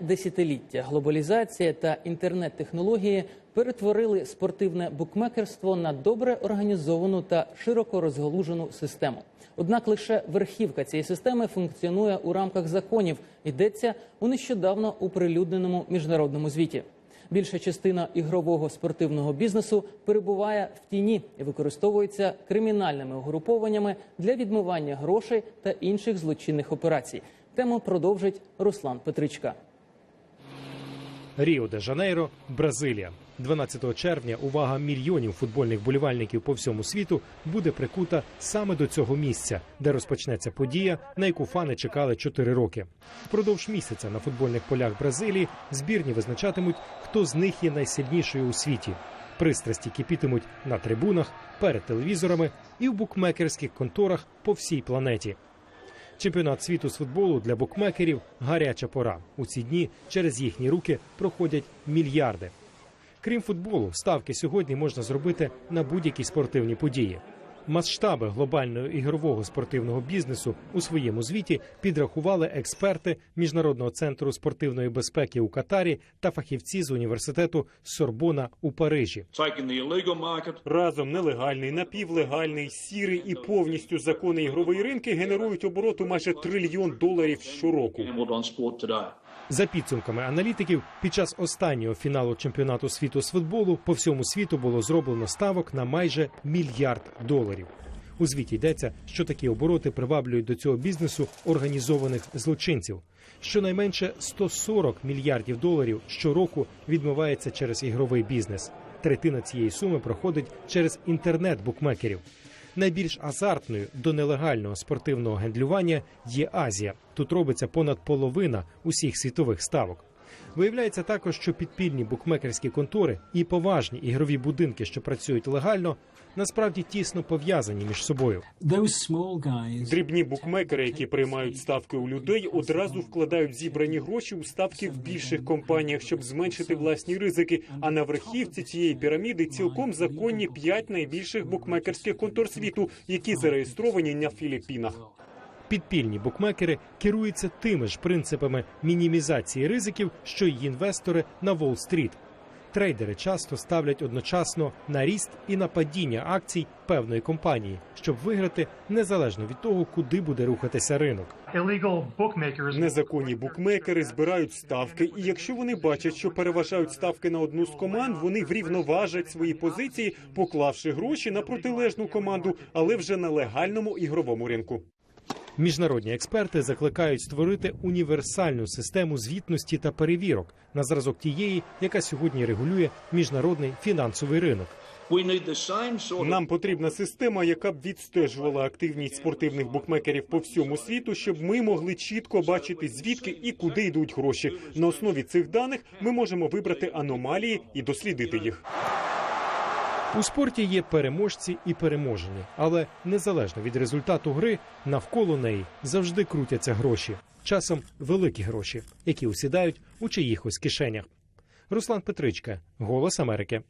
Десятиліття глобалізація та інтернет-технології перетворили спортивне букмекерство на добре організовану та широко розгалужену систему. Однак лише верхівка цієї системи функціонує у рамках законів. Йдеться у нещодавно оприлюдненому міжнародному звіті. Більша частина ігрового спортивного бізнесу перебуває в тіні і використовується кримінальними угрупованнями для відмивання грошей та інших злочинних операцій. Тему продовжить Руслан Петричка. Ріо де Жанейро, Бразилія. 12 червня увага мільйонів футбольних болівальників по всьому світу буде прикута саме до цього місця, де розпочнеться подія, на яку фани чекали 4 роки. Впродовж місяця на футбольних полях Бразилії збірні визначатимуть, хто з них є найсильнішою у світі. Пристрасті кипітимуть на трибунах, перед телевізорами і в букмекерських конторах по всій планеті. Чемпіонат світу з футболу для букмекерів гаряча пора. У ці дні через їхні руки проходять мільярди. Крім футболу, ставки сьогодні можна зробити на будь-які спортивні події. Масштаби глобального ігрового спортивного бізнесу у своєму звіті підрахували експерти Міжнародного центру спортивної безпеки у Катарі та фахівці з університету Сорбона у Парижі. Разом нелегальний, напівлегальний, сірий і повністю законний ігровий ринки генерують обороту майже трильйон доларів щороку. За підсумками аналітиків, під час останнього фіналу чемпіонату світу з футболу по всьому світу було зроблено ставок на майже мільярд доларів. У звіті йдеться, що такі обороти приваблюють до цього бізнесу організованих злочинців. Щонайменше 140 мільярдів доларів щороку відмивається через ігровий бізнес. Третина цієї суми проходить через інтернет букмекерів. Найбільш азартною до нелегального спортивного гендлювання є Азія. Тут робиться понад половина усіх світових ставок. Виявляється також, що підпільні букмекерські контори і поважні ігрові будинки, що працюють легально, насправді тісно пов'язані між собою. Дрібні букмекери, які приймають ставки у людей, одразу вкладають зібрані гроші у ставки в більших компаніях, щоб зменшити власні ризики. А на верхівці цієї піраміди цілком законні п'ять найбільших букмекерських контор світу, які зареєстровані на Філіппінах. Підпільні букмекери керуються тими ж принципами мінімізації ризиків, що й інвестори на Уолл-стріт. Трейдери часто ставлять одночасно на ріст і на падіння акцій певної компанії, щоб виграти незалежно від того, куди буде рухатися ринок. Незаконні букмекери збирають ставки, і якщо вони бачать, що переважають ставки на одну з команд, вони врівноважать свої позиції, поклавши гроші на протилежну команду, але вже на легальному ігровому ринку. Міжнародні експерти закликають створити універсальну систему звітності та перевірок на зразок тієї, яка сьогодні регулює міжнародний фінансовий ринок. Нам потрібна система, яка б відстежувала активність спортивних букмекерів по всьому світу, щоб ми могли чітко бачити звідки і куди йдуть гроші. На основі цих даних ми можемо вибрати аномалії і дослідити їх. У спорті є переможці і переможені, але незалежно від результату гри, навколо неї завжди крутяться гроші. Часом великі гроші, які усідають у чиїхось кишенях. Руслан Петричка, Голос Америки.